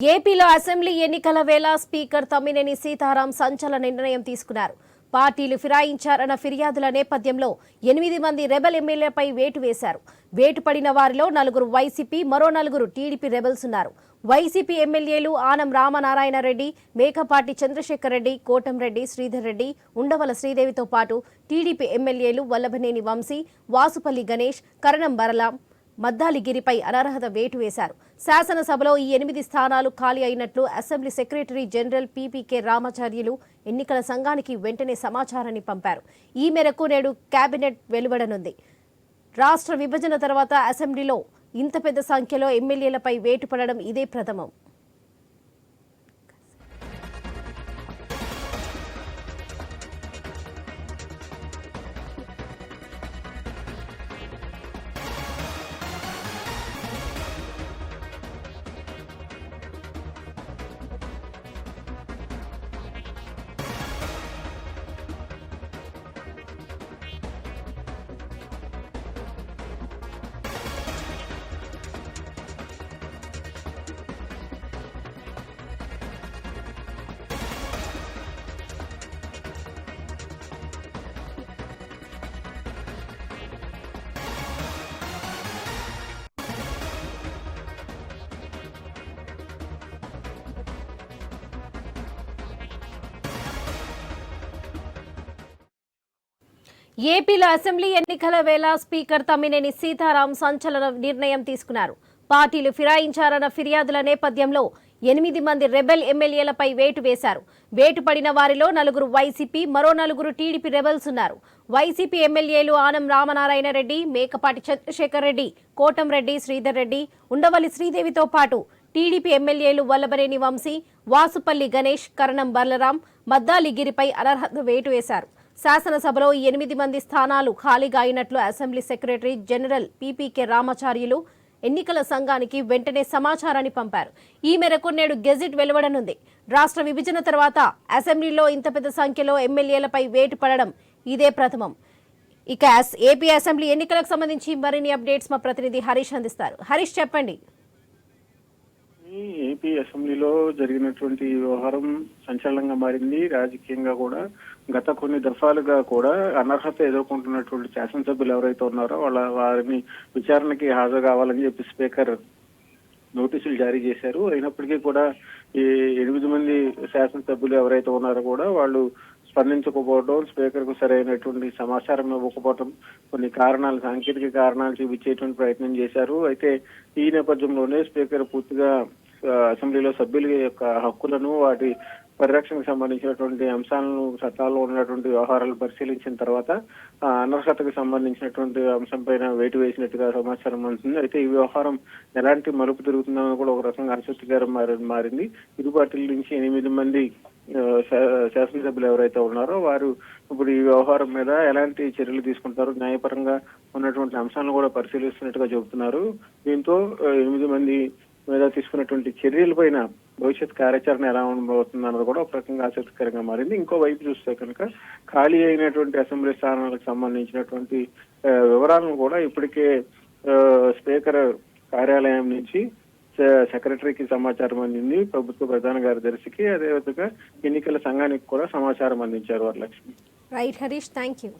ఏపీలో అసెంబ్లీ ఎన్నికల వేళ స్పీకర్ తమ్మినేని సీతారాం సంచలన నిర్ణయం తీసుకున్నారు. పార్టీలు ఫిరాయించారన్న ఫిర్యాదుల నేపథ్యంలో ఎనిమిది మంది రెబెల్ ఎమ్మెల్యేలపై వేటు వేశారు. వేటు పడిన వారిలో నలుగురు వైసీపీ మరో నలుగురు టీడీపీ రెబెల్స్ ఉన్నారు. వైసీపీ ఎమ్మెల్యేలు ఆనం రామనారాయణ రెడ్డి మేకపాటి చంద్రశేఖర్ రెడ్డి కోటంరెడ్డి శ్రీధర్ రెడ్డి ఉండవల శ్రీదేవితో పాటు టీడీపీ ఎమ్మెల్యేలు వల్లభనేని వంశీ వాసుపల్లి గణేష్ కరణం బరలాం మద్దాలిగిరిపై అనర్హత వేటు వేశారు. శాసనసభలో ఈ ఎనిమిది స్థానాలు ఖాళీ అయినట్లు assembly secretary general P P K Ramacharyulu ఎన్నికల సంఘానికి వెంటనే సమాచారాన్ని పంపారు. ఈ మేరకు నేడు కేబినెట్ వెలువడనుంది. రాష్ట్ర విభజన తర్వాత అసెంబ్లీలో ఇంత పెద్ద సంఖ్యలో ఎమ్మెల్యేలపై వేటు పడడం ఇదే ప్రథమం. ఏపీలో అసెంబ్లీ ఎన్నికల వేళ స్పీకర్ తమ్మినేని సీతారాం సంచలన నిర్ణయం తీసుకున్నారు. పార్టీలు ఫిరాయించారన్న ఫిర్యాదుల నేపథ్యంలో ఎనిమిది మంది రెబెల్ ఎమ్మెల్యేలపై వేటు వేశారు. వేటు పడిన వారిలో నలుగురు వైసీపీ మరో నలుగురు టీడీపీ రెబెల్స్ ఉన్నారు. వైసీపీ ఎమ్మెల్యేలు ఆనం రామనారాయణ రెడ్డి మేకపాటి చంద్రశేఖర్ రెడ్డి కోటంరెడ్డి శ్రీధర్ రెడ్డి ఉండవల్లి శ్రీదేవితో పాటు టీడీపీ ఎమ్మెల్యేలు వల్లభనేని వంశీ వాసుపల్లి గణేష్ కరణం బర్లరాం మద్దాలిగిరిపై అనర్హత వేటు వేశారు. శాసనసభలో ఎనిమిది మంది స్థానాలు ఖాళీగా అయినట్లు assembly secretary general P P K Ramacharyulu ఎన్నికల సంఘానికి వెంటనే సమాచారాన్ని పంపారు. ఈ మేరకు నేడు గెజిట్ వెలువడనుంది. రాష్ట్ర విభజన తర్వాత అసెంబ్లీలో ఇంత పెద్ద సంఖ్యలో ఎమ్మెల్యేలపై వేటు పడడం ఇదే ప్రథమం. ఇక అస్- ఏపీ అసెంబ్లీ ఎన్నికలకు సంబంధించి మరిన్ని అప్డేట్స్ మా ప్రతినిధి హరీష్ అందిస్తారు. హరీష్ చెప్పండి. ఏపీ అసెంబ్లీలో జరిగినటువంటి వ్యవహారం సంచలనంగా మారింది. రాజకీయంగా కూడా గత కొన్ని దఫాలుగా కూడా అనర్హత ఎదుర్కొంటున్నటువంటి శాసనసభ్యులు ఎవరైతే ఉన్నారో వాళ్ళ వారిని విచారణకి హాజరు కావాలని చెప్పి స్పీకర్ నోటీసులు జారీ చేశారు. అయినప్పటికీ కూడా ఈ ఎనిమిది మంది శాసనసభ్యులు ఎవరైతే ఉన్నారో కూడా వాళ్ళు స్పందించకపోవడం స్పీకర్కు సరైనటువంటి సమాచారం ఇవ్వకపోవడం కొన్ని కారణాలు సాంకేతిక కారణాలు చూపించేటువంటి ప్రయత్నం చేశారు. అయితే ఈ నేపథ్యంలోనే స్పీకర్ పూర్తిగా అసెంబ్లీలో సభ్యుల యొక్క హక్కులను వాటి పరిరక్షణకు సంబంధించినటువంటి అంశాలను చట్టాల్లో ఉన్నటువంటి వ్యవహారాలు పరిశీలించిన తర్వాత అనర్హతకు సంబంధించినటువంటి అంశం పైన వేటు వేసినట్టుగా సమాచారం అందుతుంది. అయితే ఈ వ్యవహారం ఎలాంటి మలుపు తిరుగుతుందని కూడా ఒక రకంగా ఆసక్తికరం మారి- మారింది. ఇరు పార్టీల నుంచి ఎనిమిది మంది శాసనసభ్యులు ఎవరైతే ఉన్నారో వారు ఇప్పుడు ఈ వ్యవహారం మీద ఎలాంటి చర్యలు తీసుకుంటారు న్యాయపరంగా ఉన్నటువంటి అంశాలను కూడా పరిశీలిస్తున్నట్టుగా చెబుతున్నారు. దీంతో ఎనిమిది మంది మీద తీసుకున్నటువంటి చర్యల పైన భవిష్యత్ కార్యాచరణ ఎలా ఉండబోతుంది అన్నది కూడా ఒక రకంగా ఆసక్తికరంగా మారింది. ఇంకో వైపు చూస్తే కనుక ఖాళీ అయినటువంటి అసెంబ్లీ స్థానాలకు సంబంధించినటువంటి వివరాలను కూడా ఇప్పటికే స్పీకర్ కార్యాలయం నుంచి సెక్రటరీకి సమాచారం అందింది. ప్రభుత్వ ప్రధాన కార్యదర్శికి అదేవిధంగా ఎన్నికల సంఘానికి కూడా సమాచారం అందించారు Varalakshmi. Right Harish thank you